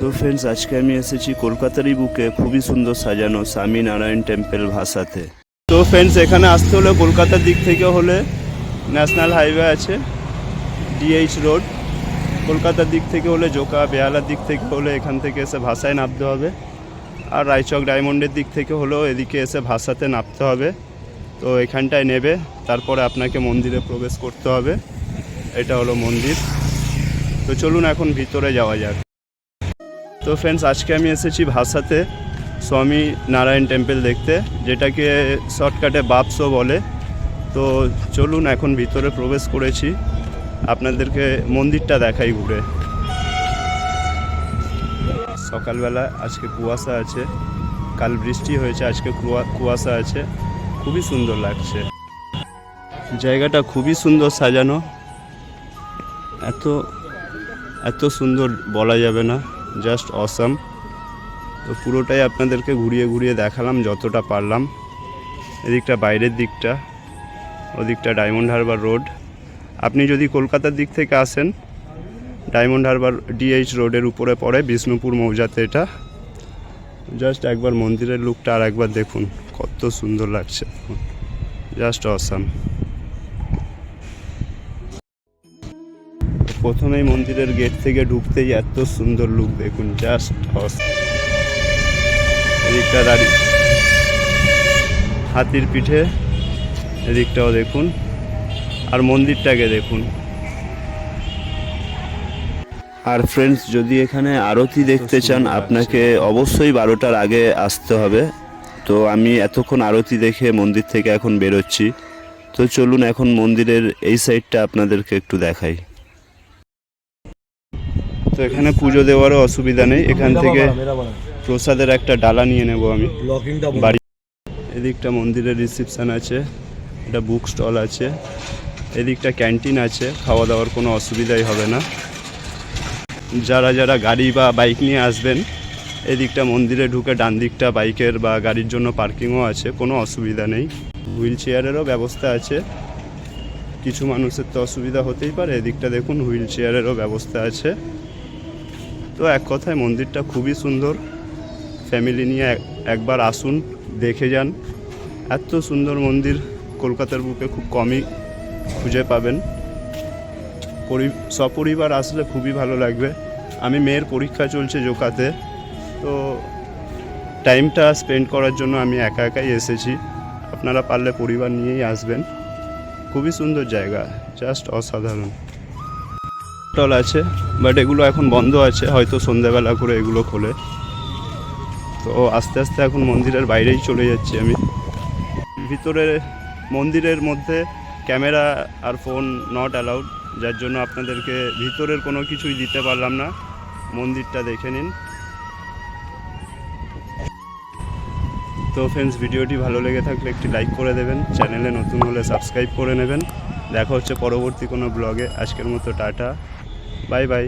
তো ফ্রেন্ডস আজকে আমি এসেছি কলকাতারই বুকে। খুবই সুন্দর সাজানো স্বামী নারায়ণ টেম্পল ভাষাতে। তো ফ্রেন্ডস এখানে আসতে হলে কলকাতার দিক থেকে হলে ন্যাশনাল হাইওয়ে আছে ডিএইচ রোড কলকাতার দিক থেকে হলে জোকা, বেহালার দিক থেকে হলে এখান থেকে এসে ভাষায় নামতে হবে। আর রায়চক ডায়মন্ডের দিক থেকে হলেও এদিকে এসে ভাষাতে নামতে হবে। তো এখানটায় নেবে, তারপরে আপনাকে মন্দিরে প্রবেশ করতে হবে। এটা হলো মন্দির। তো চলুন এখন ভিতরে যাওয়া যাক। তো ফ্রেন্ডস আজকে আমি এসেছি ভাষাতে স্বামী নারায়ণ টেম্পল দেখতে, যেটাকে শর্টকাটে বাপসো বলে। তো চলুন এখন ভিতরে প্রবেশ করেছি। আপনাদেরকে মন্দিরটা দেখাই ঘুরে। সকালবেলা আজকে কুয়াশা আছে, কাল বৃষ্টি হয়েছে, আজকে কুয়া- কুয়াশা আছে। খুবই সুন্দর লাগছে। জায়গাটা খুবই সুন্দর সাজানো। এত এত সুন্দর বলা যাবে না। জাস্ট অসাম তো পুরোটাই আপনাদেরকে ঘুরিয়ে ঘুরিয়ে দেখালাম, যতটা পারলাম। এদিকটা বাইরের দিকটা, ওদিকটা ডায়মন্ড হারবার রোড আপনি যদি কলকাতার দিক থেকে আসেন ডায়মন্ড হারবার ডিএইচ রোডের উপরে পড়ে, বিষ্ণুপুর মৌজাতে এটা। জাস্ট একবার মন্দিরের লুকটা আর একবার দেখুন, কত সুন্দর লাগছে। জাস্ট অসাম প্রথমেই মন্দিরের গেট থেকে ঢুকতেই এত সুন্দর লুক দেখুন জাস্ট এদিকটা দাঁড়িয়ে হাতির পিঠে এদিকটাও দেখুন আর মন্দিরটাকে দেখুন। আর ফ্রেন্ডস যদি এখানে আরতি দেখতে চান আপনাকে অবশ্যই বারোটার আগে আসতে হবে। তো আমি এতক্ষণ আরতি দেখে মন্দির থেকে এখন বেরোচ্ছি। তো চলুন এখন মন্দিরের এই সাইডটা আপনাদেরকে একটু দেখাই। তো এখানে পুজো দেওয়ারও অসুবিধা নেই। এখান থেকে প্রসাদের একটা ডালা নিয়ে নেব আমি। বাড়ি এদিকটা মন্দিরের রিসেপশন আছে এটা বুক স্টল আছে এদিকটা ক্যান্টিন আছে খাওয়া দাওয়ার কোনো অসুবিধাই হবে না। যারা যারা গাড়ি বা বাইক নিয়ে আসবেন এদিকটা মন্দিরে ঢুকে ডান দিকটা বাইকের বা গাড়ির জন্য পার্কিংও আছে কোনো অসুবিধা নেই। হুইল চেয়ারেরও ব্যবস্থা আছে। কিছু মানুষের তো অসুবিধা হতেই পারে এদিকটা দেখুন হুইল চেয়ারেরও ব্যবস্থা আছে। তো এক কথায় মন্দিরটা খুবই সুন্দর। ফ্যামিলি নিয়ে এক- একবার আসুন, দেখে যান। এত সুন্দর মন্দির কলকাতার বুকে খুব কমই খুঁজে পাবেন। পরি, সপরিবার আসলে খুবই ভালো লাগবে। আমি মেয়ের পরীক্ষা চলছে জোকাতে, তো টাইমটা স্পেন্ড করার জন্য আমি একা একাই এসেছি। আপনারা পারলে পরিবার নিয়েই আসবেন। খুবই সুন্দর জায়গা, জাস্ট অসাধারণ। স্টল আছে বাট এগুলো এখন বন্ধ আছে, হয়তো সন্ধ্যাবেলা করে এগুলো খোলে। তো আস্তে আস্তে এখন মন্দিরের বাইরেই চলে যাচ্ছি আমি। ভিতরে মন্দিরের মধ্যে ক্যামেরা আর ফোন নট অ্যালাউড যার জন্য আপনাদেরকে ভিতরের কোনো কিছুই দিতে পারলাম না। মন্দিরটা দেখে নিন। তো ফ্রেন্ডস ভিডিওটি ভালো লেগে থাকলে একটি লাইক করে দেবেন। চ্যানেলে নতুন হলে সাবস্ক্রাইব করে নেবেন। দেখা হচ্ছে পরবর্তী কোনো ব্লগে আজকের মতো, টাটা। Bye bye